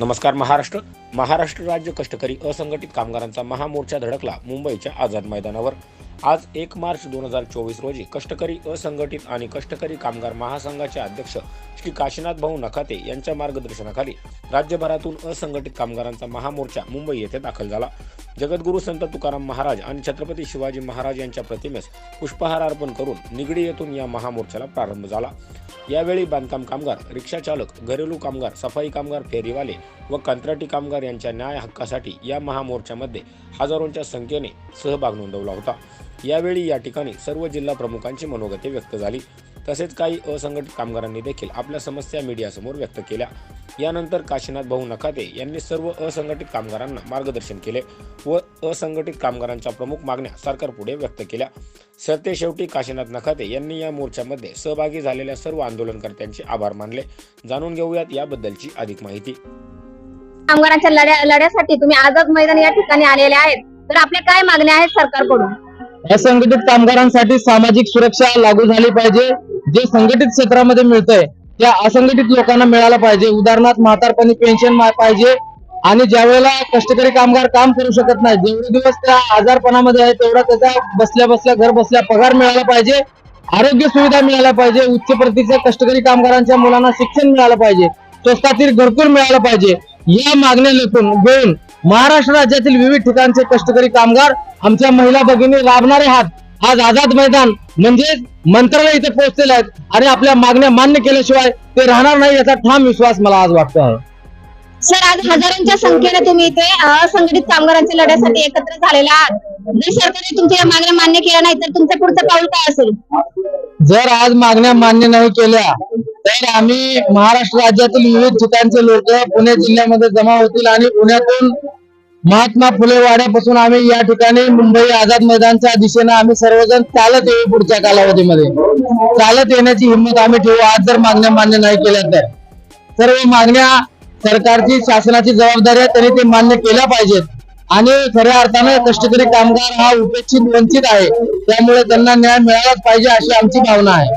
नमस्कार महाराष्ट्र. महाराष्ट्र राज्य कष्टकरी असंघटित कामगारांचा महामोर्चा धडकला मुंबईच्या आझाद मैदानावर. आज एक मार्च दोन हजार चोवीस रोजी कष्टकरी असंघटित आणि कष्टकरी कामगार महासंघाचे अध्यक्ष श्री काशीनाथ भाऊ नखाते यांच्या मार्गदर्शनाखाली राज्यभरातून असंघटित कामगारांचा महामोर्चा मुंबई येथे दाखल झाला. जगद्गुरू संत तुकाराम महाराज आणि छत्रपती शिवाजी महाराज यांच्या प्रतिमेस पुष्पहार अर्पण करून निगडी येथून या महामोर्चाला प्रारंभ झाला. यावेळी बांधकाम कामगार रिक्षा चालक घरेलू कामगार सफाई कामगार फेरीवाले व कंत्राटी कामगार यांच्या न्याय हक्कासाठी या महामोर्चामध्ये हजारोंच्या संख्येने सहभाग नोंदवला होता. यावेळी या ठिकाणी सर्व जिल्हा प्रमुखांची मनोगते व्यक्त झाली. तसेच काही असंघटित कामगारांनी देखील आपल्या समस्या मीडियासमोर व्यक्त केल्या. यानंतर काशीनाथ भाऊ नखाते यांनी सर्व असंघटित कामगारांना मार्गदर्शन केले व असंघटित कामगारांच्या प्रमुख मागण्या सरकारपुढे व्यक्त केल्या. सरते शेवटी काशीनाथ नखाते यांनी या मोर्चामध्ये सहभागी झालेल्या सर्व आंदोलनकर्त्यांचे आभार मानले. जाणून घेऊयात याबद्दलची अधिक माहिती. कामगारांच्या लढ्या लढ्यासाठी तुम्ही आझाद मैदान या ठिकाणी आलेले आहेत. तर आपल्या काय मागण्या आहेत सरकारकडून? असंघटित कामगारांसाठी सामाजिक सुरक्षा लागू झाली पाहिजे. जे संघटित क्षेत्रामध्ये मिळतंय त्या असंघटित लोकांना मिळायला पाहिजे. उदाहरणार्थ म्हातारपणी पेन्शन पाहिजे आणि ज्या वेळेला कष्टकरी कामगार काम करू शकत नाही जेवढे दिवस त्या आजारपणामध्ये आहे तेवढा त्याचा बसल्या बसल्या घर बसल्या पगार मिळाला पाहिजे आरोग्य सुविधा मिळायला पाहिजे उच्च प्रतीच्या कष्टकरी कामगारांच्या मुलांना शिक्षण मिळालं पाहिजे स्वस्तातील घरकुल मिळालं पाहिजे या मागण्या लेखून घेऊन महाराष्ट्र राज्यातील विविध ठिकाणचे कष्टकरी कामगार आमच्या महिला भगिनी राबणारे हात आज आझाद मैदान म्हणजे मंत्रालय इथे पोहोचलेले आहेत. आणि आपल्या मागण्या मान्य केल्याशिवाय ते राहणार नाही याचा ठाम विश्वास मला आज वाटतो आहे. सर आज हजारोंच्या संख्येने तुम्ही इथे असंघटित कामगारांच्या लढ्यासाठी एकत्र झालेला आहात. जर सरकारने तुमच्या मागण्या मान्य केल्या नाही तर तुमचं पुढचं पाऊल काय असेल? जर आज मागण्या मान्य नाही केल्या तर आम्ही महाराष्ट्र राज्यातील विविध ठिकाणचे लोक पुणे जिल्ह्यामध्ये जमा होतील आणि पुण्यातून महात्मा फुले वाड्यापासून आम्ही या ठिकाणी मुंबई आझाद मैदानच्या दिशेने आम्ही सर्वजण चालत येऊ पुढच्या कालावधीमध्ये. चालत येण्याची हिंमत आम्ही ठेवू. आज जर मागण्या मान्य नाही केल्या तर. सर्व मागण्या सरकारची शासनाची जबाबदारी आहे त्यांनी ते मान्य केल्या पाहिजेत. आणि खऱ्या अर्थानं कष्टकरी कामगार हा उपेक्षित वंचित आहे. त्यामुळे त्यांना न्याय मिळालाच पाहिजे अशी आमची भावना आहे.